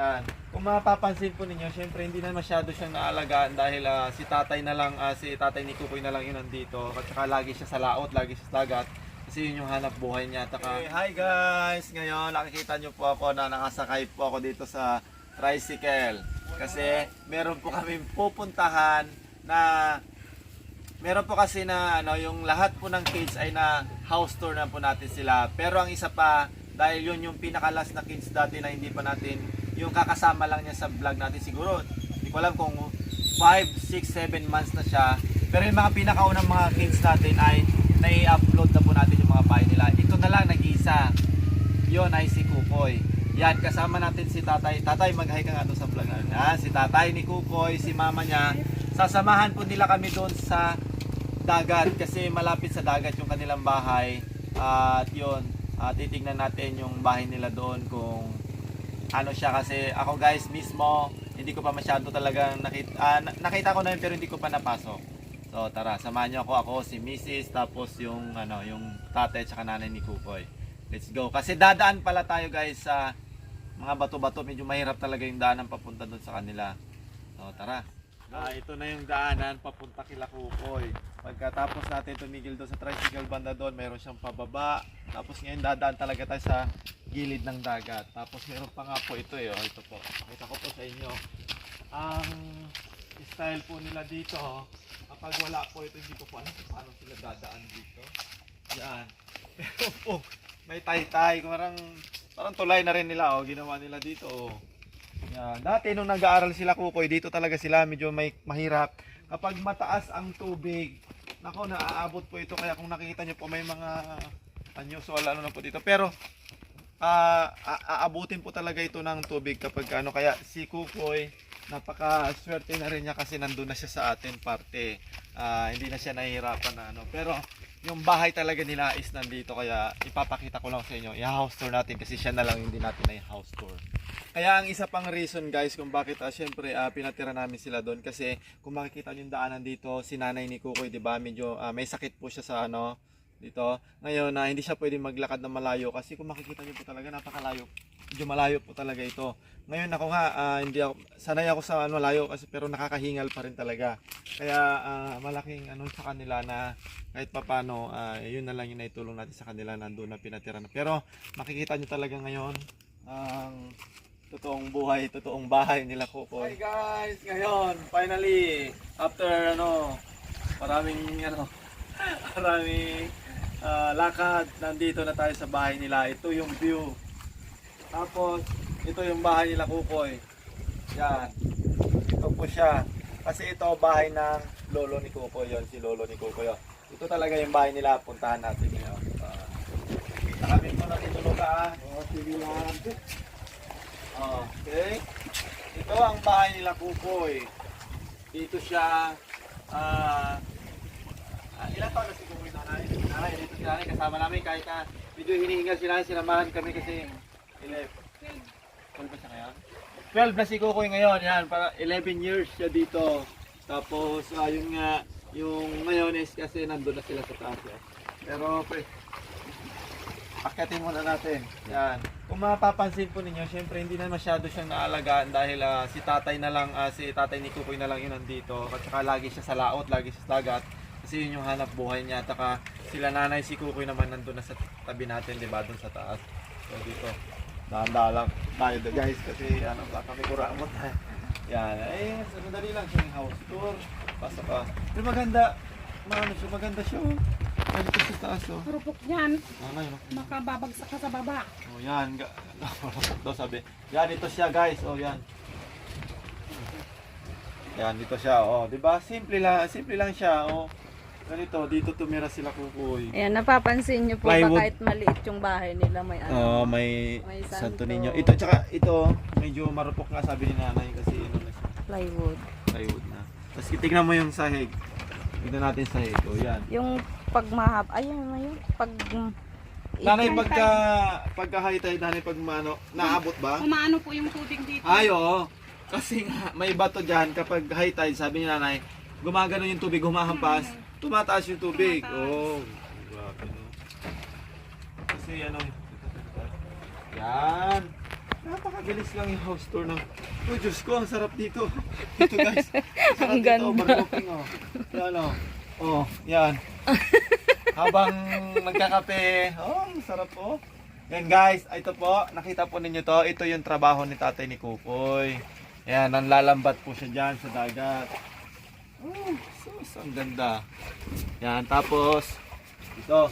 Yan. Kung mapapansin po ninyo, syempre hindi na masyado siyang naalagaan dahil ah, si tatay na lang, ah, si tatay ni Kukoy na lang yun nandito. At saka lagi siya sa laot, lagi siya sa dagat. Kasi yun yung hanap buhay niya. Taka... hi guys! Ngayon nakikita nyo po ako na nakasakay po ako dito sa tricycle. Kasi meron po kami pupuntahan na Meron po kasi na ano, yung lahat po ng kids ay na house tour na po natin sila. Pero ang isa pa, dahil yun yung pinakalas na kids dati na hindi pa natin, yung kakasama lang niya sa vlog natin siguro. Hindi ko alam kung 5, 6, 7 months na siya. Pero yung mga pinakaunang mga kids natin ay nai-upload na po natin yung mga bahay nila. Ito na lang nag-isa. Yun ay si Kukoy. Yan, kasama natin si Tatay. Tatay, mag-hi ka nga sa vlog natin. Yan, si Tatay ni Kukoy, si Mama niya. Sasamahan po nila kami doon sa dagat kasi malapit sa dagat yung kanilang bahay. At yun, ah, titignan natin yung bahay nila doon kung ano siya kasi ako guys mismo hindi ko pa masyado talagang nakita, na- nakita ko na yun pero hindi ko pa napasok. So tara, samahan niyo ako, ako si Mrs. tapos yung ano, yung tatay at nanay ni Kukoy. Let's go. Kasi dadaan pala tayo guys sa mga bato-bato, medyo mahirap talaga yung daanan papunta doon sa kanila. So tara. Ah, ito na yung daanan papunta kila Kukoy. Pagkatapos natin tumigil doon sa tricycle banda doon, mayroon siyang pababa. Tapos ngayon dadaan talaga tayo sa gilid ng dagat. Tapos meron pa nga po ito eh. oh, Ito po. Pakita ko po sa inyo. Ang style po nila dito, oh, kapag wala po ito, hindi ko po alam paano sila dadaan dito. Yan. Pero po, may tay-tay. Parang, parang tulay na rin nila. Oh. Ginawa nila dito. Oh. Yan. Dati nung nag-aaral sila kukoy, dito talaga sila medyo may mahirap. Kapag mataas ang tubig, nako naaabot po ito. Kaya kung nakikita nyo po may mga anyo, so wala ano na po dito. Pero ah, a- aabutin po talaga ito ng tubig kapag ano. Kaya si kukoy, napaka swerte na rin niya kasi nandun na siya sa atin parte. Ah, hindi na siya nahihirapan na ano. Pero yung bahay talaga nila is nandito kaya ipapakita ko lang sa inyo. I-house tour natin kasi siya na lang hindi natin na house tour. Kaya ang isa pang reason guys kung bakit ah, syempre ah, pinatira namin sila doon kasi kung makikita niyo yung daanan dito si nanay ni Kukoy 'di ba medyo ah, may sakit po siya sa ano dito. Ngayon na hindi siya pwedeng maglakad ng malayo kasi kung makikita niyo po talaga napakalayo. Medyo malayo po talaga ito. Ngayon ako nga ah, hindi ako sanay ako sa ano, malayo kasi pero nakakahingal pa rin talaga. Kaya ah, malaking ano sa kanila na kahit papano ah, yun na lang yung naitulong natin sa kanila nandoon na pinatira na. Pero makikita niyo talaga ngayon ang totoong buhay, totoong bahay nila Kukoy. Hi guys, ngayon finally after ano maraming ano maraming ah, lakad nandito na tayo sa bahay nila. Ito yung view. Tapos ito yung bahay nila Kukoy. Yan. Ito po siya. Kasi ito bahay ng lolo ni Kukoy yon si lolo ni Kukoy. oh. Ito talaga yung bahay nila. Puntahan natin ngayon. Uh, kita kami muna dito luka. Oh, sige lang. Okay. Ito ang bahay nila Kukoy. Dito siya ah ah, ilan taon na si Kukoy nanay? Nanay, dito si nanay kasama namin kahit na medyo hinihingal si nanay, sinamahan kami kasi 11. 12 ba siya ngayon? 12 na si Kukoy ngayon, yan, para 11 years siya dito. Tapos, ah, yun nga, yung ngayon kasi nandun na sila sa taas. eh. Pero, pre, Akyatin muna natin. Yan. Kung mapapansin po ninyo, syempre hindi na masyado siyang naalagaan dahil ah, si tatay na lang, ah, si tatay ni Kukoy na lang yun nandito. At saka lagi siya sa laot, lagi siya sa dagat. Kasi yun yung hanap buhay niya. At saka sila nanay, si Kukoy naman nandun na sa tabi natin, di ba? Doon sa taas. So dito, dahan-dahan lang tayo doon, guys. Kasi ano, baka kami kuramot. Yan. Eh, sandali lang siya yung house tour. Pasok ka. Pero maganda. Maano siya, maganda siya. Oh. Nandito sa taas, oh. Kurupok niyan, Nanay, no? makababagsak ka sa baba. Oh, yan. Ga- daw sabi. Yan, ito siya, guys. Oh, yan. Yan, dito siya. Oh, 'di ba? Simple lang, simple lang siya. Oh. Ganito, dito tumira sila kukoy. Ayan, napapansin nyo po Plywood. ba kahit maliit yung bahay nila may ano. Oh, may, May santo santo. ninyo. Ito tsaka ito, medyo marupok nga sabi ni nanay kasi ano na siya, plywood. plywood na. Tapos tingnan mo yung sahig. Tignan natin sahig. Oh, yan. Yung pagmahab, ayun na yun. Pag Nanay pagka pagka high tide, nanay pag maano, naabot ba? Umaano po yung tubig dito. Ay, oo. Kasi nga, may bato dyan, kapag high tide, sabi ni nanay, gumagano yung tubig, humahampas, tumataas yung tubig. Tumataas. Oo. Oh, grabe no. Kasi ano, yan. Napakabilis lang yung house tour ng... Oh, Diyos ko, ang sarap dito. Dito guys. Ang sarap Ang dito, ganda. overlooking oh. Yan oh. Oh, yan. Habang nagkakape. Oh, ang sarap po. Yan guys, ito po, nakita po ninyo to. Ito yung trabaho ni tatay ni Kukoy. Yan, nanlalambat po siya dyan sa dagat. Oh, sus, ang ganda. Yan, tapos, ito.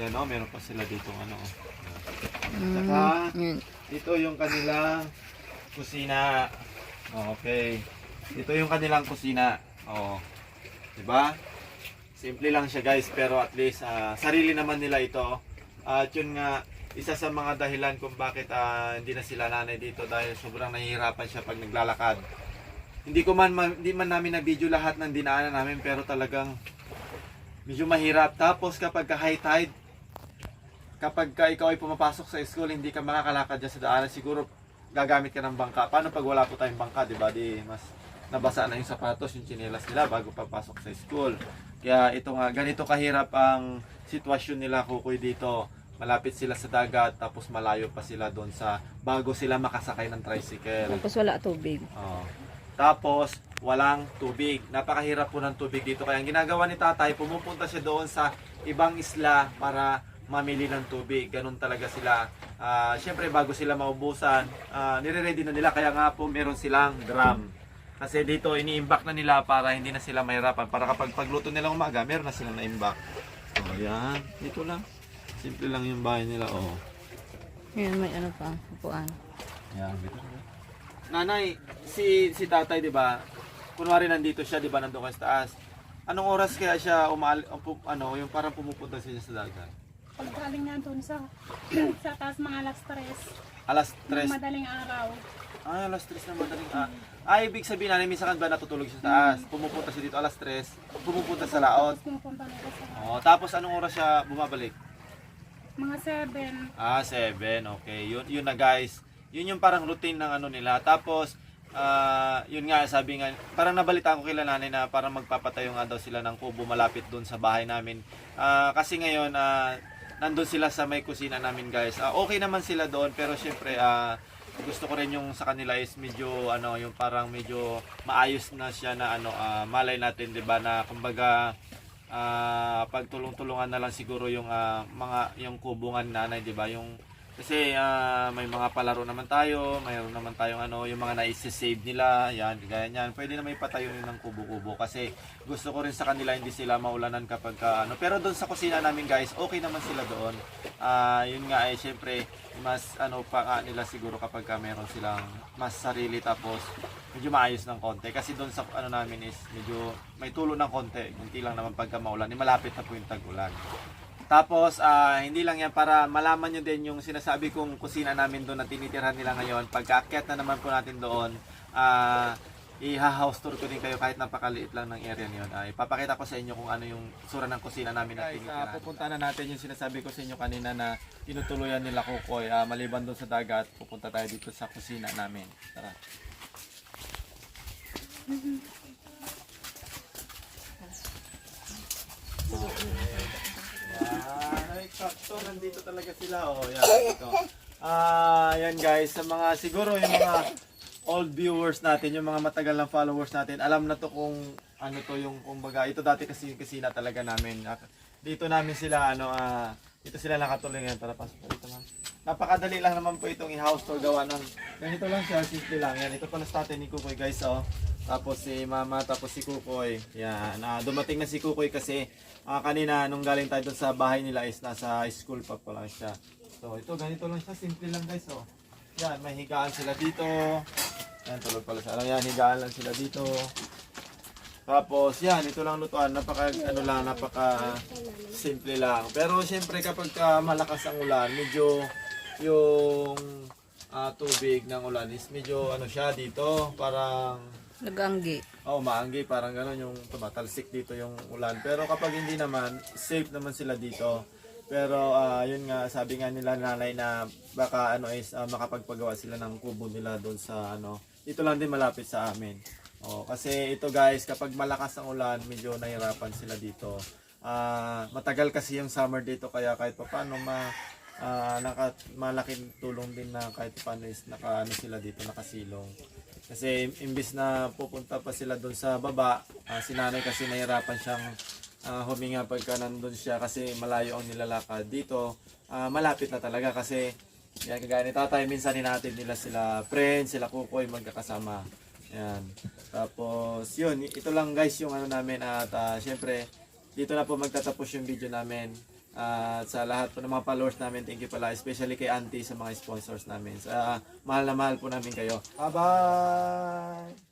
Yan oh, meron pa sila dito ano. oh. Saka, Yun. ito yung kanilang kusina. Oh, Okay. Ito yung kanilang kusina. Oh. 'Di ba? Simple lang siya, guys, pero at least ah, sarili naman nila ito. At yun nga isa sa mga dahilan kung bakit ah, hindi na sila nanay dito dahil sobrang nahihirapan siya pag naglalakad. Hindi ko man, ma- hindi man namin na video lahat ng dinaanan namin pero talagang medyo mahirap. Tapos kapag ka high tide, kapag ka ikaw ay pumapasok sa school, hindi ka makakalakad dyan sa daanan, siguro gagamit ka ng bangka. Paano pag wala po tayong bangka, di ba? Di mas nabasa na yung sapatos, yung tsinelas nila bago papasok sa school. Kaya ito nga, ganito kahirap ang sitwasyon nila kukoy dito. Malapit sila sa dagat, tapos malayo pa sila doon sa bago sila makasakay ng tricycle. Tapos wala tubig. Oo. Tapos, walang tubig. Napakahirap po ng tubig dito. Kaya ang ginagawa ni tatay, pumupunta siya doon sa ibang isla para mamili ng tubig. Ganun talaga sila. Ah, Siyempre, bago sila maubusan, uh, nire-ready na nila. Kaya nga po, meron silang drum. Kasi dito, ini-imbak na nila para hindi na sila mahirapan. Para kapag pagluto nila umaga, meron na silang na-imbak. Oh, yan. Dito lang. Simple lang yung bahay nila. Oh. Yun, may ano pa. Upuan. Yan, dito na. Nanay, si si tatay, 'di ba? Kunwari nandito siya, 'di ba, nandoon kayo sa taas. Anong oras kaya siya umal ano, yung parang pumupunta siya sa dagat? Pag galing na doon sa, sa taas mga alas 3, Alas ng 3. madaling araw. Ah, alas 3 na madaling. Ah, ah ibig sabihin nanay, minsan ba natutulog siya sa taas? Pumupunta siya dito alas 3, pumupunta sa laot. Pumupunta na sa Oh, tapos anong oras siya bumabalik? mga 7. Ah, 7. Okay. Yun, yun na guys. Yun yung parang routine ng ano nila. Tapos, ah, yun nga, sabi nga, parang nabalita ko kila nanay na parang magpapatayo nga daw sila ng kubo malapit doon sa bahay namin. Ah, kasi ngayon, ah, nandun sila sa may kusina namin guys. Ah, okay naman sila doon, pero syempre, ah, gusto ko rin yung sa kanila is medyo ano yung parang medyo maayos na siya na ano ah, malay natin 'di ba na kumbaga ah pagtulong-tulungan na lang siguro yung ah, mga yung kubungan nanay 'di ba yung kasi ah, may mga palaro naman tayo, mayroon naman tayong ano, yung mga naisi-save nila, yan, gaya niyan. Pwede na may patayo yun ng kubo-kubo kasi gusto ko rin sa kanila hindi sila maulanan kapag ka, ano. Pero doon sa kusina namin guys, okay naman sila doon. Ah, yun nga eh, syempre, mas ano pa nga nila siguro kapag ka meron silang mas sarili tapos medyo maayos ng konti. Kasi doon sa ano namin is medyo may tulo ng konti. Kunti lang naman pagka maulan. Malapit na po yung tag-ulan. Tapos, ah, hindi lang yan para malaman nyo din yung sinasabi kong kusina namin doon na tinitirhan nila ngayon. Pagka-akyat na naman po natin doon, ah, iha-house tour ko din kayo kahit napakaliit lang ng area niyon. Ah, ipapakita ko sa inyo kung ano yung sura ng kusina namin na tinitirhan. pupunta na natin yung sinasabi ko sa inyo kanina na tinutuluyan nila Kukoy. Ah, maliban doon sa dagat, pupunta tayo dito sa kusina namin. Tara. Ay, sakto, nandito talaga sila. Oh, yan, ito. Ah, yan guys, sa mga siguro yung mga old viewers natin, yung mga matagal ng followers natin, alam na to kung ano to yung kumbaga, ito dati kasi yung kusina talaga namin. Dito namin sila ano ah dito sila nakatuloy ngayon para pasok dito ma'am. Napakadali lang naman po itong i-house tour gawa ng ganito lang siya, simple lang. Yan, ito pala sa atin ni Kukoy guys oh. Tapos si Mama, tapos si Kukoy. Yan, ah, dumating na si Kukoy kasi ah, kanina nung galing tayo sa bahay nila is nasa school pa pala siya. So ito ganito lang siya, simple lang guys oh. Yan, may higaan sila dito. Yan, tulog pala sa ano yan, higaan lang sila dito. Tapos yan, ito lang lutuan, napaka ano lang, napaka simple lang. Pero siyempre kapag ka malakas ang ulan, medyo yung ah, tubig ng ulan is medyo ano siya dito, parang Naganggi. Oh, maanggi, parang gano'n yung tumatalsik dito yung ulan. Pero kapag hindi naman, safe naman sila dito. Pero ah, yun nga, sabi nga nila nanay na baka ano is ah, makapagpagawa sila ng kubo nila doon sa ano. Dito lang din malapit sa amin. Oh, kasi ito guys, kapag malakas ang ulan, medyo nahirapan sila dito. Ah, matagal kasi yung summer dito kaya kahit pa paano ma ah, naka, malaking tulong din na kahit paano is naka, ano sila dito, nakasilong. Kasi im- imbis na pupunta pa sila doon sa baba, ah, si nanay kasi nahirapan siyang ah, huminga pagka nandun siya kasi malayo ang nilalakad. Dito, ah, malapit na talaga kasi yan, kagaya ni tatay, minsan natin nila sila friends, sila kukoy, magkakasama. Yan. Tapos, yun, ito lang guys yung ano namin at ah, syempre, dito na po magtatapos yung video namin. At sa lahat po ng mga followers namin, thank you pala, especially kay Auntie sa mga sponsors namin. Sa mahal na mahal po namin kayo. Bye-bye!